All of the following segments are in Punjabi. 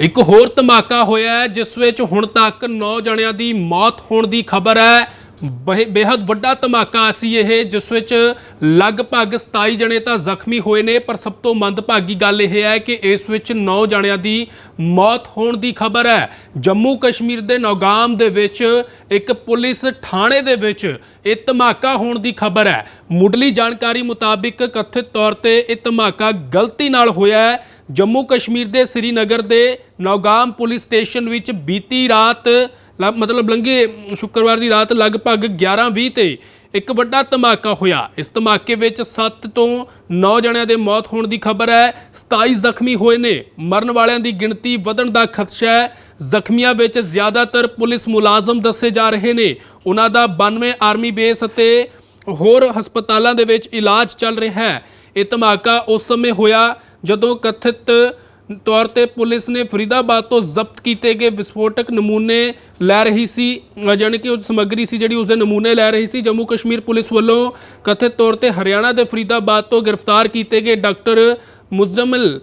ਇੱਕ ਹੋਰ ਧਮਾਕਾ ਹੋਇਆ ਜਿਸ ਵਿੱਚ ਹੁਣ ਤੱਕ 9 ਜਣਿਆਂ ਦੀ ਮੌਤ ਹੋਣ ਦੀ ਖਬਰ ਹੈ। ਬੇ- ਬੇਹੱਦ ਵੱਡਾ ਧਮਾਕਾ ਸੀ ਇਹ, ਜਿਸ ਵਿੱਚ ਲਗਭਗ 27 ਜਣੇ ਤਾਂ ਜ਼ਖਮੀ ਹੋਏ ਨੇ, ਪਰ ਸਭ ਤੋਂ ਮੰਦਭਾਗੀ ਗੱਲ ਇਹ ਹੈ ਕਿ ਇਸ ਵਿੱਚ 9 ਜਣਿਆਂ ਦੀ ਮੌਤ ਹੋਣ ਦੀ ਖਬਰ ਹੈ। ਜੰਮੂ ਕਸ਼ਮੀਰ ਦੇ ਨੌਗਾਮ ਦੇ ਵਿੱਚ ਇੱਕ ਪੁਲਿਸ ਥਾਣੇ ਦੇ ਵਿੱਚ ਇਹ ਧਮਾਕਾ ਹੋਣ ਦੀ ਖਬਰ ਹੈ। ਮੁੱਢਲੀ ਜਾਣਕਾਰੀ ਮੁਤਾਬਿਕ ਕਥਿਤ ਤੌਰ ਤੇ ਇਹ ਧਮਾਕਾ ਗਲਤੀ ਨਾਲ ਹੋਇਆ ਹੈ। ਜੰਮੂ ਕਸ਼ਮੀਰ ਦੇ ਸ੍ਰੀਨਗਰ ਦੇ ਨੌਗਾਮ ਪੁਲਿਸ ਸਟੇਸ਼ਨ ਵਿੱਚ ਬੀਤੀ ਰਾਤ ਲ- ਮਤਲਬ ਲੰਘੇ ਸ਼ੁੱਕਰਵਾਰ ਦੀ ਰਾਤ ਲਗਭਗ 11:20 ਤੇ ਇੱਕ ਵੱਡਾ ਧਮਾਕਾ ਹੋਇਆ। ਇਸ ਧਮਾਕੇ ਵਿੱਚ 7 ਤੋਂ 9 ਜਣਿਆਂ ਦੇ ਮੌਤ ਹੋਣ ਦੀ ਖਬਰ ਹੈ। 27 ਜ਼ਖਮੀ ਹੋਏ ਨੇ। ਮਰਨ ਵਾਲਿਆਂ ਦੀ ਗਿਣਤੀ ਵਧਣ ਦਾ ਖਦਸ਼ਾ ਹੈ। ਜ਼ਖਮੀਆਂ ਵਿੱਚ ਜ਼ਿਆਦਾਤਰ ਪੁਲਿਸ ਮੁਲਾਜ਼ਮ ਦੱਸੇ ਜਾ ਰਹੇ ਨੇ। ਉਹਨਾਂ ਦਾ 92 ਆਰਮੀ ਬੇਸ ਅਤੇ ਹੋਰ ਹਸਪਤਾਲਾਂ ਦੇ ਵਿੱਚ ਇਲਾਜ ਚੱਲ ਰਿਹਾ ਹੈ। ਇਹ ਧਮਾਕਾ ਉਸ ਸਮੇਂ ਹੋਇਆ ਜਦੋਂ ਕਥਿਤ ਤੌਰ ਤੇ ਪੁਲਿਸ ਨੇ ਫਰੀਦਾਬਾਦ ਤੋਂ ਜ਼ਬਤ ਕੀਤੇ ਗਏ ਵਿਸਫੋਟਕ ਨਮੂਨੇ ਲੈ ਰਹੀ ਸੀ ਅ, ਜਾਣੀ ਕਿ ਉਹ ਸਮੱਗਰੀ ਸੀ ਜਿਹੜੀ ਉਸ ਦੇ ਨਮੂਨੇ ਲੈ ਰਹੀ ਸੀ ਜੰਮੂ ਕਸ਼ਮੀਰ ਪੁਲਿਸ ਵੱਲੋਂ ਕਥਿਤ ਤੌਰ ਤੇ ਹਰਿਆਣਾ ਦੇ ਫਰੀਦਾਬਾਦ ਤੋਂ ਗ੍ਰਿਫਤਾਰ ਕੀਤੇ ਗਏ ਡਾਕਟਰ ਮੁਜ਼ਮਲ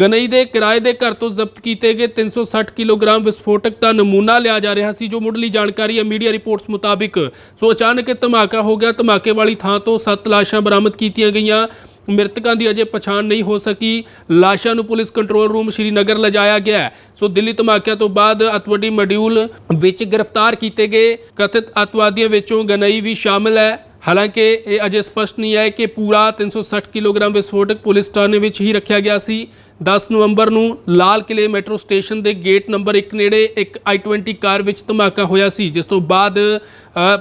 ਗਨਈ ਦੇ ਕਿਰਾਏ ਦੇ ਘਰ ਤੋਂ ਜ਼ਬਤ ਕੀਤੇ ਗਏ 360 ਕਿਲੋਗ੍ਰਾਮ ਵਿਸਫੋਟਕ ਦਾ ਨਮੂਨਾ ਲਿਆ ਜਾ ਰਿਹਾ ਸੀ ਜੋ ਮੁੱਢਲੀ ਜਾਣਕਾਰੀ ਹੈ ਮੀਡੀਆ ਰਿਪੋਰਟਸ ਮੁਤਾਬਿਕ। ਸੋ ਅਚਾਨਕ ਧਮਾਕਾ ਹੋ ਗਿਆ ਧਮਾਕੇ ਵਾਲੀ ਥਾਂ ਤੋਂ 7 ਲਾਸ਼ਾਂ ਬਰਾਮਦ ਕੀਤੀਆਂ ਗਈਆਂ। ਮ੍ਰਿਤਕਾਂ ਦੀ ਅਜੇ ਪਛਾਣ ਨਹੀਂ ਹੋ ਸਕੀ। ਲਾਸ਼ਾਂ ਨੂੰ ਪੁਲਿਸ ਕੰਟਰੋਲ ਰੂਮ ਸ਼੍ਰੀਨਗਰ ਲਿਜਾਇਆ ਗਿਆ ਸੋ ਦਿੱਲੀ ਧਮਾਕਿਆਂ ਤੋਂ ਬਾਅਦ ਅਤਵਾਦੀ ਮੋਡਿਊਲ ਵਿੱਚ ਗ੍ਰਿਫਤਾਰ ਕੀਤੇ ਗਏ। ਕਥਿਤ ਅਤਵਾਦੀਆਂ ਵਿੱਚੋਂ ਗਨਈ ਵੀ ਸ਼ਾਮਲ ਹੈ। ਹਾਲਾਂਕਿ ਇਹ ਅਜੇ ਸਪਸ਼ਟ ਨਹੀਂ ਹੈ ਕਿ ਪੂਰਾ 360 ਕਿਲੋਗ੍ਰਾਮ ਵਿਸਫੋਟਕ ਪੁਲਿਸ ਥਾਣੇ ਵਿੱਚ ਹੀ ਰੱਖਿਆ ਗਿਆ ਸੀ। 10 ਨਵੰਬਰ ਨੂੰ ਲਾਲ ਕਿਲੇ ਮੈਟਰੋ ਸਟੇਸ਼ਨ ਦੇ ਗੇਟ ਨੰਬਰ 1 ਨੇੜੇ ਇੱਕ i20 ਕਾਰ ਵਿੱਚ ਧਮਾਕਾ ਹੋਇਆ ਸੀ, ਜਿਸ ਤੋਂ ਬਾਅਦ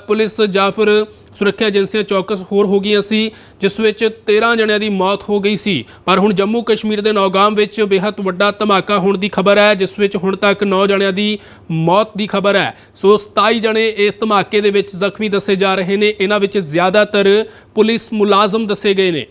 ਪੁਲਿਸ ਜਾਂ ਫਿਰ ਸੁਰੱਖਿਆ ਏਜੰਸੀਆਂ ਚੌਕਸ ਹੋਰ ਹੋ ਗਈਆਂ ਸੀ, ਜਿਸ ਵਿੱਚ 13 ਜਣਿਆਂ ਦੀ ਮੌਤ ਹੋ ਗਈ ਸੀ। ਪਰ ਹੁਣ ਜੰਮੂ ਕਸ਼ਮੀਰ ਦੇ ਨੌਗਾਮ ਵਿੱਚ ਬੇहद ਵੱਡਾ ਧਮਾਕਾ ਹੋਣ ਦੀ ਖਬਰ ਹੈ, ਜਿਸ ਵਿੱਚ ਹੁਣ ਤੱਕ 9 ਜਣਿਆਂ ਦੀ ਮੌਤ ਦੀ ਖਬਰ ਹੈ। ਸੋ 27 ਜਣੇ ਇਸ ਧਮਾਕੇ ਦੇ ਵਿੱਚ ਜ਼ਖਮੀ ਦੱਸੇ ਜਾ ਰਹੇ ਨੇ। ਇਹਨਾਂ ਵਿੱਚ ਜ਼ਿਆਦਾਤਰ ਪੁਲਿਸ ਮੁਲਾਜ਼ਮ ਦੱਸੇ ਗਏ ਨੇ।